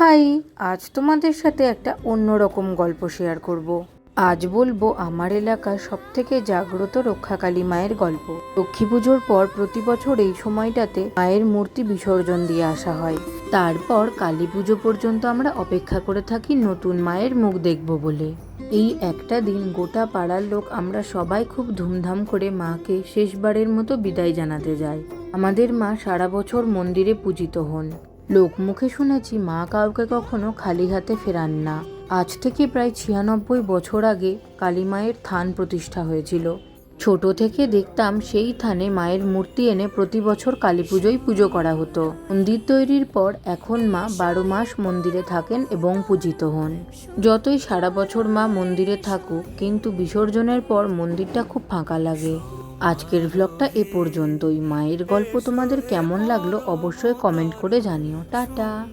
High আজ তোমাদের সাথে একটা অন্যরকম গল্প শেয়ার করব। আজ বলব আমার এলাকার সব থেকে জাগ্রত রক্ষাকালী মায়ের গল্প। লক্ষ্মী পুজোর পর প্রতি বছর এই সময়টাতে মায়ের মূর্তি বিসর্জন দিয়ে আসা হয়। তারপর কালী পুজো পর্যন্ত আমরা অপেক্ষা করে থাকি নতুন মায়ের মুখ দেখব বলে। এই একটা দিন গোটা পাড়ার লোক আমরা সবাই খুব ধুমধাম করে মাকে শেষবারের মতো বিদায় জানাতে যাই আমাদের মা সারা বছর মন্দিরে পূজিত হন। লোকমুখে শুনেছি মা কাউকে কখনো খালি হাতে ফেরান না। আজ থেকে প্রায় ছিয়ানব্বই বছর আগে কালী মায়ের থান প্রতিষ্ঠা হয়েছিল। ছোট থেকে দেখতাম সেই থানে মায়ের মূর্তি এনে প্রতি বছর কালী পুজোয় পুজো করা হতো। মন্দির তৈরির পর এখন মা বারো মাস মন্দিরে থাকেন এবং পূজিত হন। যতই সারা বছর মা মন্দিরে থাকুক, কিন্তু বিসর্জনের পর মন্দিরটা খুব ফাঁকা লাগে। আজকের ভ্লগটা এ পর্যন্তই। মায়ের গল্প তোমাদের কেমন লাগল অবশ্যই কমেন্ট করে জানিও। টাটা!